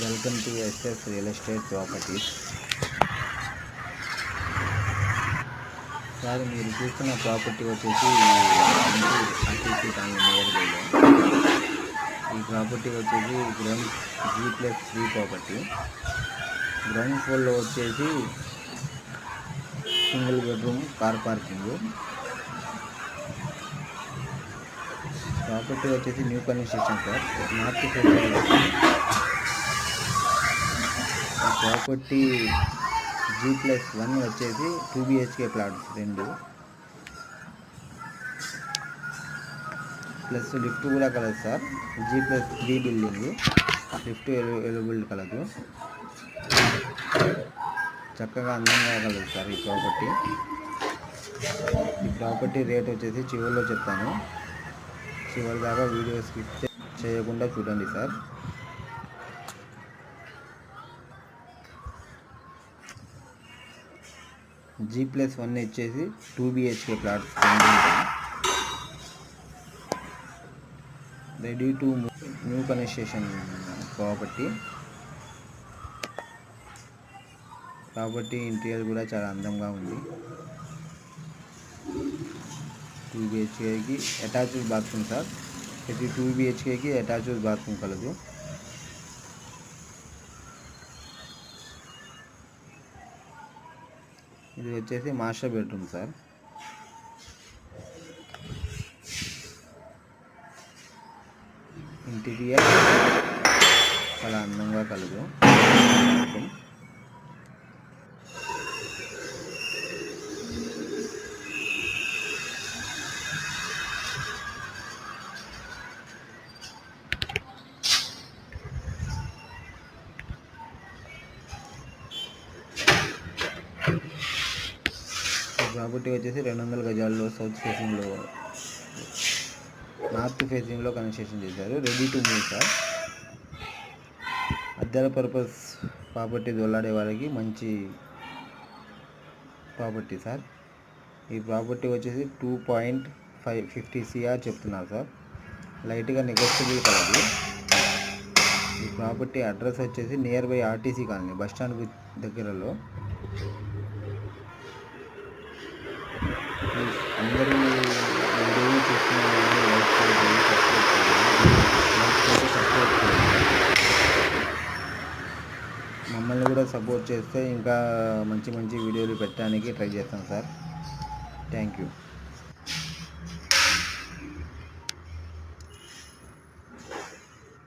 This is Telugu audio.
Welcome to SS real estate properties. Sir మీరు చూస్తున్న ప్రాపర్టీ వచ్చేసి ఆర్టీసీ కాలనీ నియర్ బైలో ఈ ప్రాపర్టీ వచ్చేసి ground G plus three property. Ground ఫ్లోర్లో వచ్చేసి single bedroom car parking. Property వచ్చేసి new construction sir north facing property G plus one వచ్చేసి టూ బిహెచ్కే ప్లాట్స్ రెండు. ప్లస్ లిఫ్ట్ కూడా కలదు sir. G plus three building. Lift available కలదు. చక్కగా అందంగా కలదు సార్ ఈ ప్రాపర్టీ. ఈ ప్రాపర్టీ రేట్ వచ్చేసి చివరిలో చెప్తాను. చివరి దాకా వీడియో స్కిప్ చేయకుండా చూడండి సార్. జీ ప్లస్ వన్ వచ్చేసి two BHK flats ready to new construction property property interior కూడా చాలా అందంగా ఉంది. టూ బిహెచ్కేకి అటాచ్డ్ బాత్రూమ్ సార్ ప్రతి టూ బిహెచ్కేకి అటాచ్డ్ బాత్రూమ్ కలదు. ఇది వచ్చేసి మాస్టర్ బెడ్రూమ్ సార్. ఇంటీరియర్ చాలా అందంగా కలదు. బాత్రూమ్ ప్రాపర్టీ వచ్చేసి రెండు వందల గజాల్లో సౌత్ ఫేసింగ్లో నార్త్ ఫేసింగ్లో కన్స్ట్రక్షన్ చేశారు. Ready to move sir. అద్దెల purpose property దొల్లాడే వాళ్ళకి మంచి ప్రాపర్టీ సార్. ఈ ప్రాపర్టీ వచ్చేసి two point five fifty CR చెప్తున్నారు సార్. లైట్గా నెగోషియబుల్ కలదు ఈ ప్రాపర్టీ అడ్రస్ వచ్చేసి near by RTC colony bus stand దగ్గరలో. అందరూ వీడియో చూస్తున్న వాళ్ళు లైక్ చేయండి సబ్స్క్రైబ్ చేయండి సపోర్ట్ చేయండి. మమ్మల్ని కూడా సపోర్ట్ చేస్తే ఇంకా మంచి మంచి వీడియోలు పెట్టడానికి ట్రై చేస్తాం సార్. Thank you.